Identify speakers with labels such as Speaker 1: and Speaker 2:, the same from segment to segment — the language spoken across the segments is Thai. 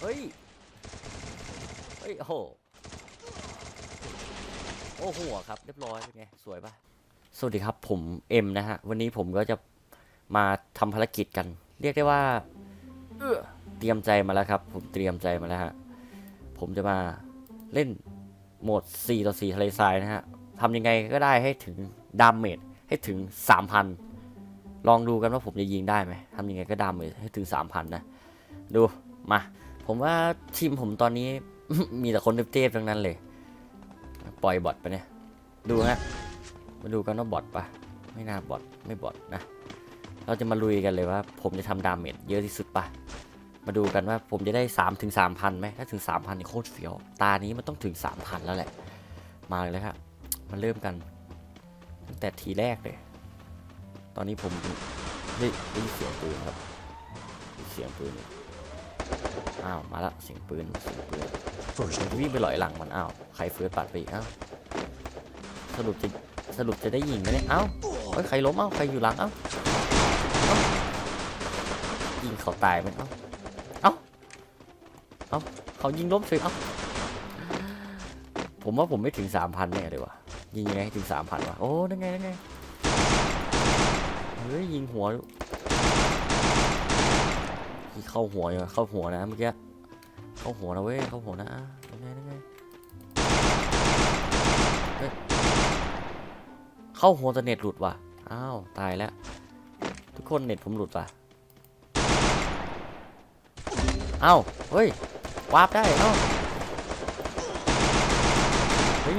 Speaker 1: เฮ้ย เฮ้ย โอ้โห โอ้โหครับ เรียบร้อยเป็นไง สวยปะสวัสดีครับ ผมเอ็มนะฮะ วันนี้ผมก็จะมาทำภารกิจกัน เรียกได้ว่าเออเตรียมใจมาแล้วครับ ผมเตรียมใจมาแล้วฮะ ผมจะมาเล่นโหมด 4 ต่อ 4 ทะเลทรายนะฮะทำยังไงก็ได้ให้ถึงดามเมจให้ถึง 3,000 ลองดูกันว่าผมจะยิงได้ไหมทำยังไงก็ดาเมจให้ถึง 3,000 นะ ดู มา ผมว่าทีมผมตอนนี้ มีแต่คนเทพๆทั้งนั้นเลย ปล่อยบอทไปเนี่ย ดูฮะ มาดูกันว่าบอทปะไม่น่าบอทไม่บอทนะ เราจะมาลุยกันเลยว่า ผมจะทำดาเมจเยอะที่สุดปะมาดูกันว่าผมจะได้ 3 ถึง 3,000ไหมถ้าถึง 3,000นี่โคตรเฟี้ยว ตานี้มันต้องถึง 3,000 แล้วแหละ มาเลยครับมาเริ่มกันตั้งแต่ทีแรกเลย ตอนนี้ผมได้ได้ยินเสียงปืนครับ เสียงปืน อ้าวมาละเสียงปืนเสียงปืน
Speaker 2: First
Speaker 1: ผมจะวิ่งไปหลอยหลังมันอ้าวใครเฟิร์สปัดไปอีกอ้าวสรุปจะสรุปจะได้ยิงไหมเนี่ยเอ้าเฮ้ยใครล้มเอ้าใครอยู่หลังเอ้าเอ้ายิงเขาตายไหมเอ้าเอ้าเอ้าเขายิงล้มเฉยเอ้าผมว่าผมไม่ถึงสามพันแน่เลยวะยิงยังไงให้ถึงสามพันวะโอ้นั่นไงนั่นไงเฮ้ยยิงหัว ยิงเข้าหัวอยู่เข้าหัวนะเมื่อกี้เข้าหัวนะเว้ยเข้าหัวนะยังไงยังไงเข้าหัวแต่เน็ตหลุดว่ะอ้าวตายแล้ว ทุกคนเน็ตผมหลุดว่ะเอ้าเฮ้ยวาร์ปได้เอ้าเฮ้ย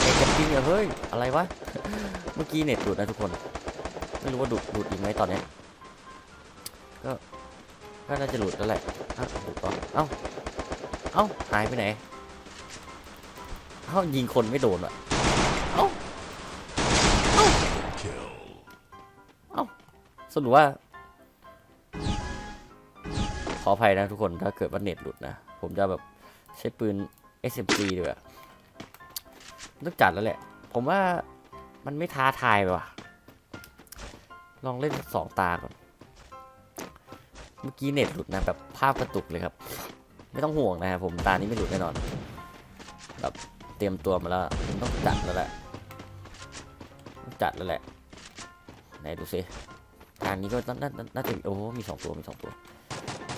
Speaker 1: เอกจะจริงเหรอเฮ้ยอะไรวะเมื่อกี้เน็ตหลุดนะทุกคน ไม่รู้ว่าหลุดหลุดอีกไหมตอนนี้ยก็น่าจะหลุดแล้วแหละอ้าหลุดต่อเอ้า เอ้า หายไปไหน เอ้า ยิงคนไม่โดนอะ เอ้า
Speaker 2: kill.
Speaker 1: สรุปว่า ขออภัยนะทุกคน ถ้าเกิดว่าเน็ตหลุดนะ ผมจะแบบใช้ปืน SMG ดีกว่าต้องจัดแล้วแหละ ผมว่ามันไม่ท้าทายไปว่ะ ลองเล่นสองตาก่อน เมื่อกี้เน็ตหลุดนะแบบภาพกระตุกเลยครับ ไม่ต้องห่วงนะครับผมตานี้ไม่หลุดแน่นอน แบบเตรียมตัวมาแล้วต้องจัดแล้วแหละต้องจัดแล้วแหละ ไหนดูซิทางนี้ก็น่าน่าน่าน่าจะโอ้โหมีสองตัวมีสองตัว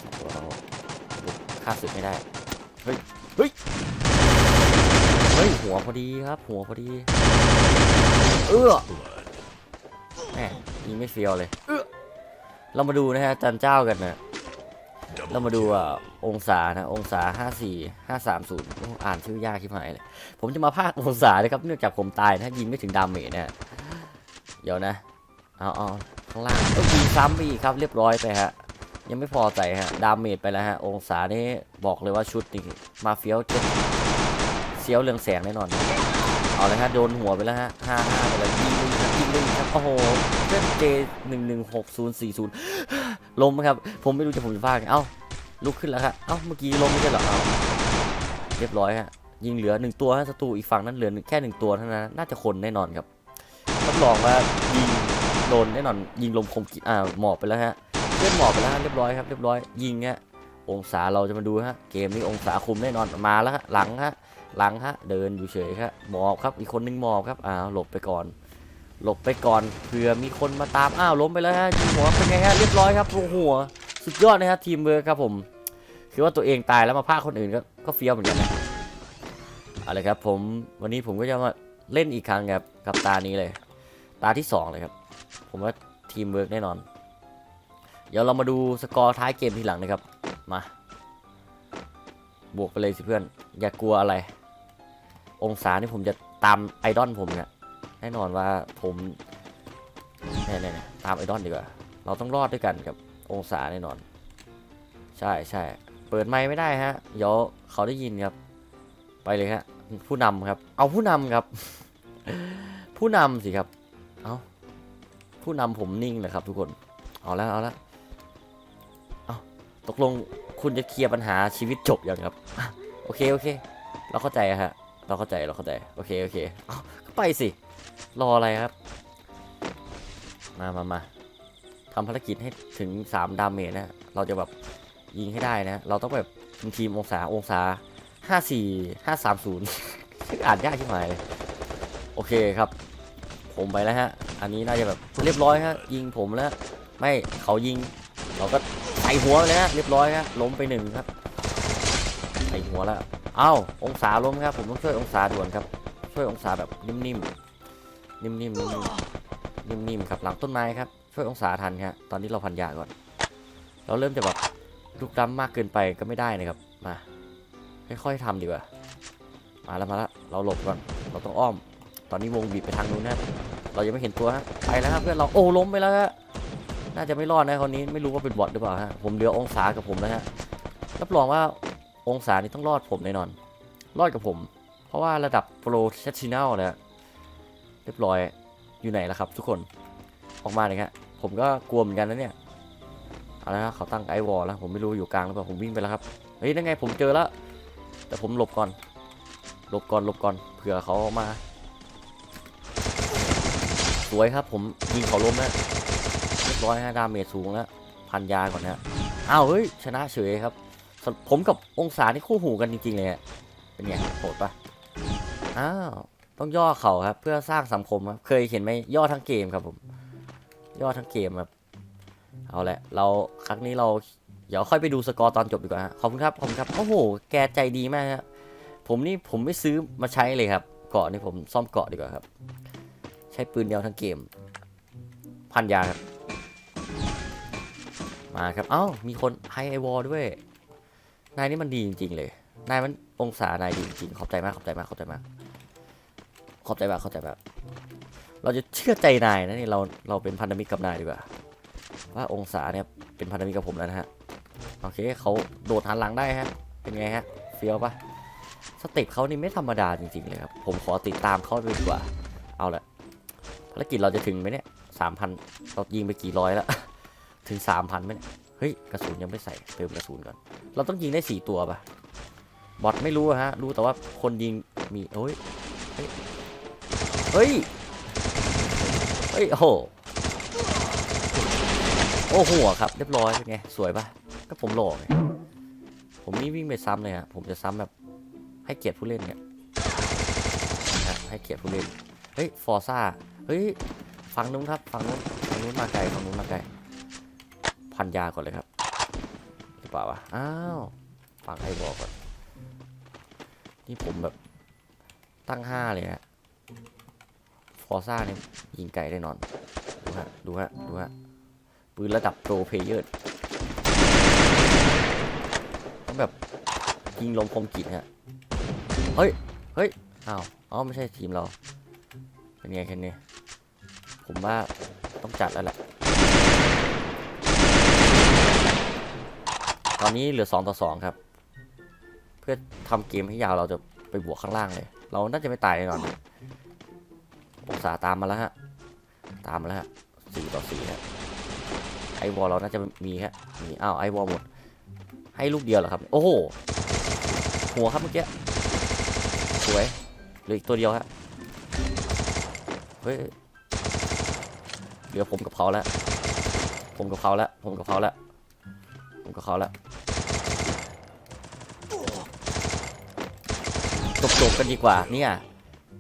Speaker 1: สองตัวเราฆ่าศึกไม่ได้ เฮ้ย เฮ้ย เฮ้ย หัวพอดีครับ หัวพอดี เออ ยิงไม่เฟียวเลยเอื้อเรามาดูนะฮะจันเจ้ากันนะเรามาดูอะองศานะ องศา54 530โอ้อ่านชื่อยากที่หายเลย ผมจะมาพากองศาเลยครับเนื่องจากผมตายนะยิงไม่ถึงดาเมจนะฮะเดี๋ยวนะเอาเอาข้างล่างก็ยิงซ้ำไปอีกครับเรียบร้อยไปฮะ ยังไม่พอใจฮะดาเมจไปแล้วฮะ องศานี่บอกเลยว่าชุดนี่มาเฟี้ยวจะเสียวเรืองแสงแน่นอน เอาเลยฮะโดนหัวไปแล้วฮะห้าห้าไปแล้วยิง เลยครับยิงครับ โอ้โหเพื่อนเจหนึ่งหนึ่งหกศูนย์สี่ศูนย์ล้มครับ ผมไม่รู้จะผมจะพากไงเอ้า ลุกขึ้นแล้วครับ เอ้า เมื่อกี้ล้มไม่ใช่หรอเอ้าเรียบร้อยฮะ ยิงเหลือหนึ่งตัวฮะศัตรูอีกฝั่งนั้นเหลือแค่หนึ่งตัวเท่านั้น น่าจะคนแน่นอนครับรับรองว่ายิงโดนแน่นอน ยิงลมคมกิอ่า หมอบไปแล้วฮะเลื่อนหมอบไปแล้วเรียบร้อยครับ เรียบร้อย ยิงฮะ องศาเราจะมาดูฮะ เกมนี้องศาคุมแน่นอน มาแล้วฮะ หลังฮะหลังฮะเดินอยู่เฉยครับหมอบครับอีกคนนึงหมอบครับอ้าวหลบไปก่อน หลบไปก่อนเผื่อมีคนมาตามอ้าวล้มไปแล้วฮะยิงหัวเป็นไงฮะเรียบร้อยครับโอ้โหสุดยอดนะฮะทีมเวิร์คครับผมคือว่าตัวเองตายแล้วมาพาคนอื่นก็ก็เฟี้ยวเหมือนกันนะเอาเลยครับผมวันนี้ผมก็จะมาเล่นอีกครั้งครับกับตานี้เลย ตาที่สองเลยครับ ผมว่าทีมเวิร์กแน่นอน เดี๋ยวเรามาดูสกอร์ท้ายเกมทีหลังนะครับ มา บวกไปเลยสิเพื่อน อย่ากลัวอะไร องศานี่ผมจะตามไอดอลผมเนี่ย แน่นอนว่าผมเนี่ยๆตามไอดอลดีกว่า เราต้องรอดด้วยกันกับองศาแน่นอน ใช่ใช่เปิดไมค์ไม่ได้ฮะเดี๋ยวเขาได้ยินครับ ไปเลยฮะผู้นำครับ เอาผู้นำครับ ผู้นำสิครับ เอาผู้นำผมนิ่งเลยครับ ทุกคนเอาแล้วเอาแล้วเอาตกลงคุณจะเคลียร์ปัญหาชีวิตจบยังครับโอเคโอเค เราเข้าใจฮะเราเข้าใจเราเข้าใจ โอเคโอเคเอาก็ไปสิ รออะไรครับ มามามาทำภารกิจให้ถึง 3 ดาเมจนะ เราจะแบบยิงให้ได้นะ เราต้องแบบทีมองศาองศา 54 530 อ่านยากที่หมายเลยโอเคครับ ผมไปแล้วฮะ อันนี้น่าจะแบบเรียบร้อยฮะ ยิงผมแล้ว ไม่เขายิง เราก็ใส่หัวเลยฮะ เรียบร้อยฮะ ล้มไปหนึ่งครับ ใส่หัวแล้ว เอ้า องศาล้มครับ ผมต้องช่วยองศาด่วนครับ ช่วยองศาแบบนิ่มๆ นิ่มๆนิ่มๆนิ่มๆครับหลังต้นไม้ครับช่วยองศาทันครับตอนนี้เราพันยาก่อน เราเริ่มจะแบบลุกล้ำมากเกินไปก็ไม่ได้นะครับมาค่อยๆทำดีกว่ามาแล้วมาแล้วเราหลบก่อนเราต้องอ้อม ตอนนี้วงบีบไปทางนู้นนะเรายังไม่เห็นตัวฮะไปแล้วครับเพื่อนเราโอ้ล้มไปแล้วฮะน่าจะไม่รอดนะคนนี้ไม่รู้ว่าเป็นบอทหรือเปล่าฮะผมเหลือองศากับผมแล้วฮะรับรองว่าองศานี้ต้องรอดผมแน่นอน รอดกับผม เพราะว่าระดับโปรเฟชชั่นแนลนะเรียบร้อยอยู่ไหนแล้วครับ ทุกคนออกมาเลยฮะผมก็กลัวเหมือนกันนะเนี่ยเอาละครับเขาตั้งไอวอลแล้วผมไม่รู้อยู่กลางหรือเปล่าผมวิ่งไปแล้วครับเฮ้ยนั่นไงผมเจอแล้วแต่ผมหลบก่อน หลบก่อนหลบก่อนเผื่อเขามา สวยครับ ผมยิงเขาล้มแล้วเรียบร้อยฮะดาเมจสูงแล้วพันยาก่อนนะอ้าวเฮ้ยชนะเฉยครับ ผมกับองศานี่คู่หูกันจริงๆเลยเป็นไงโหดปะอ้าว ต้องย่อเขาครับ เพื่อสร้างสังคมครับเคยเห็นไหมย่อทั้งเกมครับผม ย่อทั้งเกมครับเอาแหละ เราครั้งนี้เราเดี๋ยวค่อยไปดูสกอร์ตอนจบดีกว่าขอบคุณครับขอบคุณครับโอ้โห แกใจดีมากครับผมนี่ผมไม่ซื้อมาใช้เลยครับ เกาะนี่ผมซ่อมเกาะดีกว่าครับ ใช้ปืนเดียวทั้งเกม พันยาครับ มาครับ เอ้า มีคนไฮไอวอลด้วย นายนี่มันดีจริง ๆ เลย นายมันองศานายดีจริงๆขอบใจมากขอบใจมากขอบใจมาก ขอบใจมากขอบใจมากเราจะเชื่อใจนายนะนี่เราเราเป็นพันธมิตรกับนายดีกว่าว่าองศาเนี่ยเป็นพันธมิตรกับผมแล้วนะฮะโอเคเขาโดดหันหลังได้ฮะเป็นไงฮะเฟี้ยวปะสเต็ปเขานี่ไม่ธรรมดาจริงๆเลยครับผมขอติดตามเขาดีกว่า เอาละภารกิจเราจะถึงไหมเนี่ยสามพันเรายิงไปกี่ร้อยแล้วถึงสามพันไหมเนี่ยเฮ้ยกระสุนยังไม่ใส่เติมกระสุนก่อน เราต้องยิงได้สี่ตัวปะบอทไม่รู้ฮะรู้แต่ว่าคนยิงมีโอ้ย เฮ้ย เฮ้ย โอ้โห โอ้หัวครับ เรียบร้อยเป็นไง สวยปะก็ผมหล่อไงผมนี่วิ่งไปซ้ำเลยฮะ ผมจะซ้ำแบบให้เกียรติผู้เล่นเนี่ยนะให้เกียรติผู้เล่น เฮ้ย ฟอร์ซ่า เฮ้ย ฝั่งนู้นครับ ฝั่งนู้น ฝั่งนู้นมาไกล ฝั่งนู้นมาไกล พันยาก่อนเลยครับหรือเปล่าวะ อ้าวฟังไอ้บอกก่อน นี่ผมแบบตั้งห้าเลยฮะ ฟอซ่าเนี่ยยิงไกลแน่นอน ดูฮะ ดูฮะ ดูฮะ ปืนระดับโปรเพเยอร์ต้องแบบยิงลมคมกิดฮะ เฮ้ย เฮ้ย อ้าวอ๋อไม่ใช่ทีมเรา เป็นไงแค่นี้ผมว่าต้องจัดแล้วแหละ ตอนนี้เหลือ 2 ต่อ 2 ครับ เพื่อทำเกมให้ยาวเราจะ ไปบวกข้างล่างเลย เราน่าจะไม่ตายแน่นอนนะองศาตามมาแล้วฮะ ตามมาแล้วฮะสี่ต่อสี่ฮะ ไอวอลเราน่าจะมีฮะ มีอ้าวไอวอลหมด ให้ลูกเดียวเหรอครับ โอ้โห หัวครับเมื่อกี้ สวยเหลืออีกตัวเดียวฮะ เฮ้ย เหลือผมกับเขาแล้ว ผมกับเขาแล้ว ผมกับเขาแล้ว ผมกับเขาแล้ว จบๆกันดีกว่าเนี่ย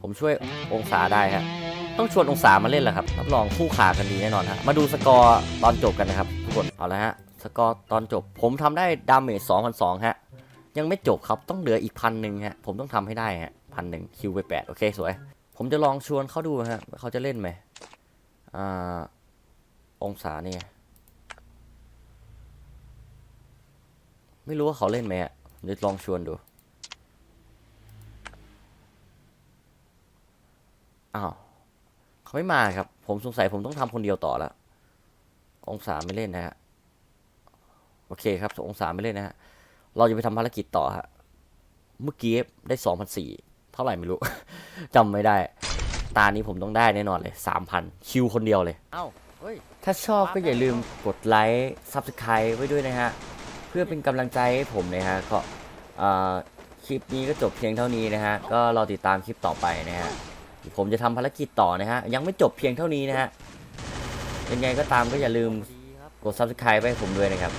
Speaker 1: ผมช่วยองศาได้ฮะต้องชวนองศามาเล่นแหละครับรับรองคู่ขากันดีแน่นอนฮะมาดูสกอร์ตอนจบกันนะครับทุกคนเอาละฮะสกอร์ตอนจบ ผมทำได้ดาเมจ2,200ฮะยังไม่จบครับต้องเหลืออีกพันหนึ่งฮะผมต้องทำให้ได้ฮะพันหนึ่งคิวไปแปดโอเคสวย ผมจะลองชวนเขาดูฮะเขาจะเล่นไหมอ่าองศาเนี่ยไม่รู้ว่าเขาเล่นไหมอะเดี๋ยวลองชวนดู อ้าวเขาไม่มาครับ ผมสงสัยผมต้องทำคนเดียวต่อละองศาไม่เล่นนะฮะโอเคครับองศาไม่เล่นนะฮะเราจะไปทำภารกิจต่อฮะเมื่อกี้ได้สองพันสี่เท่าไหร่ไม่รู้ จำไม่ได้ ตานี้ผมต้องได้แน่นอนเลยสามพันคิวคนเดียวเลย เอ้าเฮ้ย ถ้าชอบก็อย่าลืมกดไลค์ Subscribe ไว้ด้วยนะฮะ เพื่อเป็นกำลังใจให้ผมนะฮะก็เอ่อคลิปนี้ก็จบเพียงเท่านี้นะฮะ ก็รอติดตามคลิปต่อไปนะฮะ ผมจะทำภารกิจต่อนะฮะ ยังไม่จบเพียงเท่านี้นะฮะยังไงก็ตามก็อย่าลืม
Speaker 3: กด subscribe ให้ผมด้วยนะครับ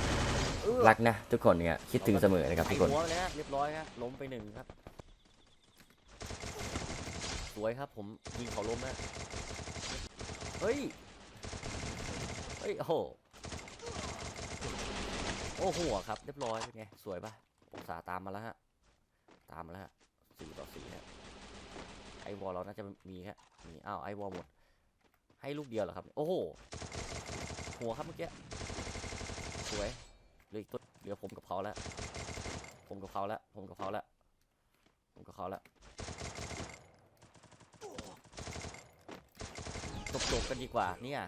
Speaker 3: รักนะ ทุกคนเนี่ยคิดถึงเสมอนะครับทุกคน
Speaker 1: ไอ้หัวเลยฮะเรียบร้อยฮะล้มไปหนึ่งครับ สวยครับผมยิงเขาล้มนะเฮ้ย เฮ้ย โอ้โหโอ้โหครับ เรียบร้อยเป็นไง สวยปะองศาตามมาแล้วฮะ ตามมาแล้วฮะสี่ต่อสี่ฮะไอวอลเราน่าจะมีฮะมีอ้าวไอวอลหมด ให้ลูกเดียวเหรอครับ โอ้โห หัวครับเมื่อกี้ สวย เหลืออีกตัวเหลือผมกับเขาแล้ว ผมกับเขาแล้ว ผมกับเขาแล้ว ผมกับเขาแล้วจบๆกันดีกว่าเนี่ย